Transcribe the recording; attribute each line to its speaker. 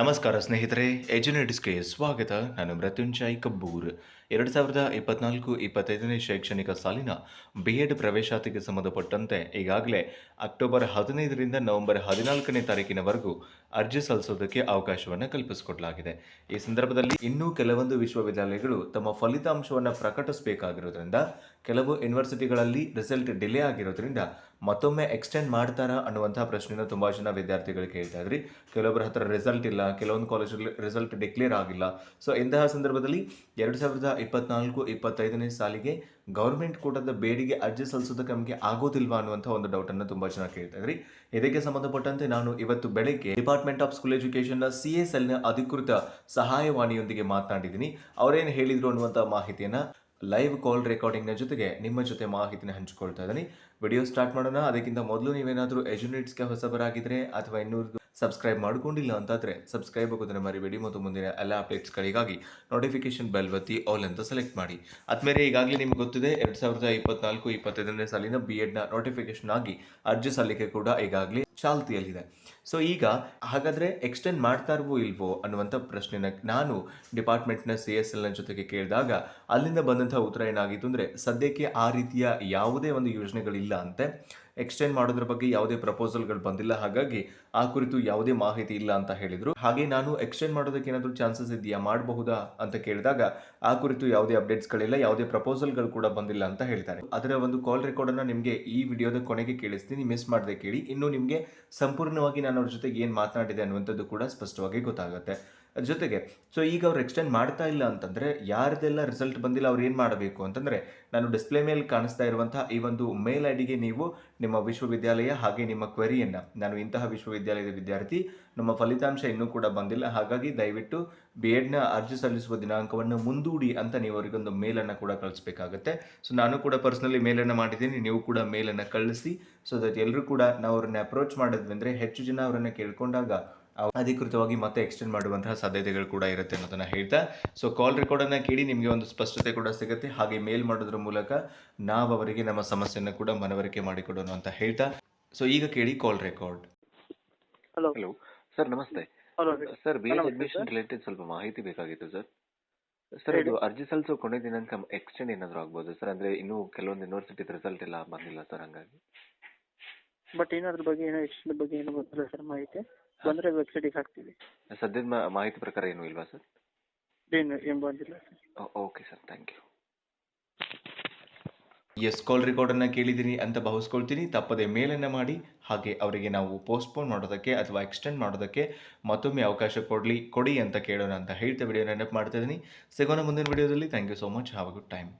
Speaker 1: ನಮಸ್ಕಾರ ಸ್ನೇಹಿತರೆ ಎಜುನೇಟಿಸ್ಗೆ ಸ್ವಾಗತ. ನಾನು ಮೃತ್ಯುಂಜಯ್ ಕಬ್ಬೂರ್. ಎರಡು ಸಾವಿರದ ಇಪ್ಪತ್ನಾಲ್ಕು ಇಪ್ಪತ್ತೈದನೇ ಶೈಕ್ಷಣಿಕ ಸಾಲಿನ ಬಿ ಎಡ್ ಪ್ರವೇಶಾತಿಗೆ ಸಂಬಂಧಪಟ್ಟಂತೆ ಈಗಾಗಲೇ ಅಕ್ಟೋಬರ್ ಹದಿನೈದರಿಂದ ನವೆಂಬರ್ ಹದಿನಾಲ್ಕನೇ ತಾರೀಕಿನವರೆಗೂ ಅರ್ಜಿ ಸಲ್ಲಿಸೋದಕ್ಕೆ ಅವಕಾಶವನ್ನು ಕಲ್ಪಿಸಿಕೊಡಲಾಗಿದೆ. ಈ ಸಂದರ್ಭದಲ್ಲಿ ಇನ್ನೂ ಕೆಲವೊಂದು ವಿಶ್ವವಿದ್ಯಾಲಯಗಳು ತಮ್ಮ ಫಲಿತಾಂಶವನ್ನು ಪ್ರಕಟಿಸಬೇಕಾಗಿರೋದ್ರಿಂದ, ಕೆಲವು ಯೂನಿವರ್ಸಿಟಿಗಳಲ್ಲಿ ರಿಸಲ್ಟ್ ಡಿಲೇ ಆಗಿರೋದ್ರಿಂದ ಮತ್ತೊಮ್ಮೆ ಎಕ್ಸ್ಟೆಂಡ್ ಮಾಡ್ತಾರ ಅನ್ನುವಂಥ ಪ್ರಶ್ನೆಯನ್ನು ತುಂಬ ಜನ ವಿದ್ಯಾರ್ಥಿಗಳು ಕೇಳ್ತಾ ಇದ್ರಿ. ಕೆಲವೊಬ್ಬರ ಹತ್ರ ರಿಸಲ್ಟ್ ಇಲ್ಲ, ಕೆಲವೊಂದು ಕಾಲೇಜಲ್ಲಿ ರಿಸಲ್ಟ್ ಡಿಕ್ಲೇರ್ ಆಗಿಲ್ಲ. ಸೊ ಇಂತಹ ಸಂದರ್ಭದಲ್ಲಿ ಎರಡು ಸಾವಿರದ ಇಪ್ಪತ್ನಾಲ್ಕು, ಇಪ್ಪತ್ತೈದನೇ ಸಾಲಿಗೆ ಗೌರ್ಮೆಂಟ್ ಕೂಟದ ಬೇಡಿಗೆ ಅರ್ಜಿ ಸಲ್ಲಿಸೋದಕ್ಕೆ ನಮಗೆ ಆಗೋದಿಲ್ವಾ ಅನ್ನುವಂಥ ಒಂದು ಡೌಟನ್ನು ತುಂಬ ಜನ ಕೇಳ್ತಾ ಇದ್ರಿ. ಇದಕ್ಕೆ ಸಂಬಂಧಪಟ್ಟಂತೆ ನಾನು ಇವತ್ತು ಬೆಳಗ್ಗೆ ಡಿಪಾರ್ಟ್ಮೆಂಟ್ ಆಫ್ ಸ್ಕೂಲ್ ಎಜುಕೇಷನ್ನ ಸಿ ಎಸ್ ಎಲ್ನ ಅಧಿಕೃತ ಸಹಾಯವಾಣಿಯೊಂದಿಗೆ ಮಾತನಾಡಿದ್ದೀನಿ. ಅವರೇನು ಹೇಳಿದರು ಅನ್ನುವಂಥ ಮಾಹಿತಿಯನ್ನು ಲೈವ್ ಕಾಲ್ ರೆಕಾರ್ಡಿಂಗ್ನ ಜೊತೆಗೆ ನಿಮ್ಮ ಜೊತೆ ಮಾಹಿತಿನ ಹಂಚಿಕೊಳ್ತಾ ಇದ್ದೀನಿ. ವಿಡಿಯೋ ಸ್ಟಾರ್ಟ್ ಮಾಡೋಣ. ಅದಕ್ಕಿಂತ ಮೊದಲು ನೀವೇನಾದರೂ ಎಜುನೇಟ್ಸ್ಗೆ ಹೊಸಬರಾಗಿದ್ದರೆ ಅಥವಾ ಇನ್ನೂರು ಸಬ್ಸ್ಕ್ರೈಬ್ ಮಾಡ್ಕೊಂಡಿಲ್ಲ ಅಂತಾದರೆ ಸಬ್ಸ್ಕ್ರೈಬ್ ಆಗೋದನ್ನು ಮರಿಬೇಡಿ. ಮತ್ತು ಮುಂದಿನ ಎಲ್ಲ ಅಪ್ಡೇಟ್ಸ್ಗಳಿಗಾಗಿ ನೋಟಿಫಿಕೇಶನ್ ಬೆಲ್ ಒತ್ತಿ ಆಲ್ ಅಂತ ಸೆಲೆಕ್ಟ್ ಮಾಡಿ. ಆದ್ಮೇಲೆ ಈಗಾಗಲೇ ನಿಮ್ಗೆ ಗೊತ್ತಿದೆ, ಎರಡು ಸಾವಿರದ ಇಪ್ಪತ್ನಾಲ್ಕು, ಇಪ್ಪತ್ತೈದನೇ ಸಾಲಿನ ಬಿ ಎಡ್ನ ನೋಟಿಫಿಕೇಶನ್ ಆಗಿ ಅರ್ಜಿ ಸಲ್ಲಿಕೆ ಕೂಡ ಈಗಾಗಲೇ ಚಾಲ್ತಿಯಲ್ಲಿದೆ. ಸೊ ಈಗ ಹಾಗಾದರೆ ಎಕ್ಸ್ಟೆಂಡ್ ಮಾಡ್ತಾರವೋ ಇಲ್ವೋ ಅನ್ನುವಂಥ ಪ್ರಶ್ನೆನ ನಾನು ಡಿಪಾರ್ಟ್ಮೆಂಟ್ನ ಸಿ ಎಸ್ ಎಲ್ನ ಜೊತೆಗೆ ಕೇಳಿದಾಗ ಅಲ್ಲಿಂದ ಬಂದಂಥ ಉತ್ತರ ಏನಾಗಿತ್ತು ಅಂದರೆ ಸದ್ಯಕ್ಕೆ ಆ ರೀತಿಯ ಯಾವುದೇ ಒಂದು ಯೋಜನೆಗಳಿಲ್ಲ ಅಂತೆ. ಎಕ್ಸ್ಟೆಂಡ್ ಮಾಡೋದ್ರ ಬಗ್ಗೆ ಯಾವುದೇ ಪ್ರಪೋಸಲ್ಗಳು ಬಂದಿಲ್ಲ. ಹಾಗಾಗಿ ಆ ಕುರಿತು ಯಾವುದೇ ಮಾಹಿತಿ ಇಲ್ಲ ಅಂತ ಹೇಳಿದರು. ಹಾಗೆ ನಾನು ಎಕ್ಸ್ಟೆಂಡ್ ಮಾಡೋದಕ್ಕೆ ಏನಾದರೂ ಚಾನ್ಸಸ್ ಇದೆಯಾ? ಮಾಡಬಹುದಾ? ಅಂತ ಕೇಳಿದಾಗ ಆ ಕುರಿತು ಯಾವುದೇ ಅಪ್ಡೇಟ್ಸ್ಗಳಿಲ್ಲ, ಯಾವುದೇ ಪ್ರಪೋಸಲ್ಗಳು ಕೂಡ ಬಂದಿಲ್ಲ ಅಂತ ಹೇಳ್ತಾರೆ. ಅದರ ಒಂದು ಕಾಲ್ ರೆಕಾರ್ಡನ್ನು ನಿಮಗೆ ಈ ವಿಡಿಯೋದ ಕೊನೆಗೆ ಕೇಳಿಸ್ತೀನಿ. ಮಿಸ್ ಮಾಡದೆ ಕೇಳಿ. ಇನ್ನು ನಿಮಗೆ ಸಂಪೂರ್ಣವಾಗಿ ನಾನು ಅವ್ರ ಜೊತೆಗೆ ಏನು ಮಾತನಾಡಿದೆ ಅನ್ನುವಂಥದ್ದು ಕೂಡ ಸ್ಪಷ್ಟವಾಗಿ ಗೊತ್ತಾಗುತ್ತೆ. ಜೊತೆಗೆ ಸೊ ಈಗ ಅವ್ರು ಎಕ್ಸ್ಟೆಂಡ್ ಮಾಡ್ತಾ ಇಲ್ಲ ಅಂತಂದರೆ ಯಾರ್ದೆಲ್ಲ ರಿಸಲ್ಟ್ ಬಂದಿಲ್ಲ ಅವ್ರು ಏನು ಮಾಡಬೇಕು ಅಂತಂದರೆ, ನಾನು ಡಿಸ್ಪ್ಲೇ ಮೇಲೆ ಕಾಣಿಸ್ತಾ ಇರುವಂತಹ ಈ ಒಂದು ಮೇಲ್ ಐ ಡಿಗೆ ನೀವು ನಿಮ್ಮ ವಿಶ್ವವಿದ್ಯಾಲಯ ಹಾಗೆ ನಿಮ್ಮ ಕ್ವೆರಿಯನ್ನು ನಾನು ಇಂತಹ ವಿಶ್ವವಿದ್ಯಾಲಯದ ವಿದ್ಯಾರ್ಥಿ, ನಮ್ಮ ಫಲಿತಾಂಶ ಇನ್ನೂ ಕೂಡ ಬಂದಿಲ್ಲ, ಹಾಗಾಗಿ ದಯವಿಟ್ಟು ಬಿ ಎಡ್ನ ಅರ್ಜಿ ಸಲ್ಲಿಸುವ ದಿನಾಂಕವನ್ನು ಮುಂದೂಡಿ ಅಂತ ನೀವು ಅವರಿಗೊಂದು ಮೇಲನ್ನು ಕೂಡ ಕಳಿಸ್ಬೇಕಾಗತ್ತೆ. ಸೊ ನಾನು ಕೂಡ ಪರ್ಸ್ನಲಿ ಮೇಲನ್ನು ಮಾಡಿದ್ದೀನಿ, ನೀವು ಕೂಡ ಮೇಲನ್ನು ಕಳಿಸಿ ಸೊ ದಟ್ ಎಲ್ಲರೂ ಕೂಡ ನಾವು ಅವ್ರನ್ನ ಅಪ್ರೋಚ್ ಮಾಡಿದ್ವಿ ಅಂದರೆ ಹೆಚ್ಚು ಜನ ಅವರನ್ನು ಕೇಳ್ಕೊಂಡಾಗ ಅಧಿಕೃತವಾಗಿ ಮತ್ತೆ ಎಕ್ಸ್ಟೆಂಡ್ ಮಾಡುವಂತಹ ಸಾಧ್ಯತೆಗಳು ಕೂಡ ಇರುತ್ತೆ ಅನ್ನೋದನ್ನ ಹೇಳ್ತಾ ಸೊ ಕಾಲ್ ರೆಕಾರ್ಡನ್ನು ಕೇಳಿ ನಿಮಗೆ ಒಂದು ಸ್ಪಷ್ಟತೆ ಕೂಡ ಸಿಗುತ್ತೆ. ಹಾಗೆ ಮೇಲ್ ಮಾಡೋದ್ರ ಮೂಲಕ ನಾವು ಅವರಿಗೆ ನಮ್ಮ ಸಮಸ್ಯೆಯನ್ನು ಕೂಡ ಮನವರಿಕೆ ಮಾಡಿಕೊಡೋಣ ಅಂತ ಹೇಳ್ತಾ. ಸೊ ಈಗ ಕೇಳಿ call record
Speaker 2: hello
Speaker 3: hello sir ನಮಸ್ತೆ. ಸರ್ ಬಿ ಅಡ್ಮಿಷನ್ ರಿಲೇಟೆಡ್ ಸ್ವಲ್ಪ ಮಾಹಿತಿ ಬೇಕಾಗಿತ್ತು ಸರ್ ಸರ್. ಇದು ಅರ್ಜಿ ಸಲ್ಲಿಸೋ ಕೊನೆ ದಿನಾಂಕ ಎಕ್ಸ್ಟೆಂಡ್ ಏನಾದರೂ ಆಗ್ಬೋದು ಸರ್ ಅಂದ್ರೆ ಇನ್ನೂ ಕೆಲವೊಂದು ಯೂನಿವರ್ಸಿಟಿ ರಿಸಲ್ಟ್ ಎಲ್ಲ ಬಂದಿಲ್ಲ ಸರ್ ಹಂಗಾಗಿ.
Speaker 2: ಬಟ್ ಏನಾದ್ರ ಬಗ್ಗೆ ಏನೋ ಎಕ್ಸ್ಟೆಂಡ್ ಬಗ್ಗೆ ಏನೋ ಗೊತ್ತಿಲ್ಲ ಸರ್ ಮಾಹಿತಿ. ಬಂದರೆ ವೆಬ್ಸೈಟಿಗೆ ಹಾಕ್ತೀವಿ.
Speaker 3: ಸದ್ಯದ ಮಾಹಿತಿ ಪ್ರಕಾರ ಏನು ಇಲ್ವಾ ಸರ್?
Speaker 2: ಏನು ಏನು ಬಂದಿಲ್ಲ sir.
Speaker 3: Okay sir thank you
Speaker 1: yes call ರೆಕಾರ್ಡನ್ನು ಕೇಳಿದ್ದೀನಿ ಅಂತ ಭಾವಿಸ್ಕೊಳ್ತೀನಿ ತಪ್ಪದೆ ಮೇಲನ್ನು ಮಾಡಿ. ಹಾಗೆ ಅವರಿಗೆ ನಾವು ಪೋಸ್ಟ್ಪೋನ್ ಮಾಡೋದಕ್ಕೆ ಅಥವಾ ಎಕ್ಸ್ಟೆಂಡ್ ಮಾಡೋದಕ್ಕೆ ಮತ್ತೊಮ್ಮೆ ಅವಕಾಶ ಕೊಡಲಿ ಕೊಡಿ ಅಂತ ಕೇಳೋಣ ಅಂತ ಹೇಳ್ತಾ ವಿಡಿಯೋ ನೆನಪು ಮಾಡ್ತಾ ಇದ್ದೀನಿ ಸಿಗೋಣ ಮುಂದಿನ ವಿಡಿಯೋದಲ್ಲಿ thank you so much have a good time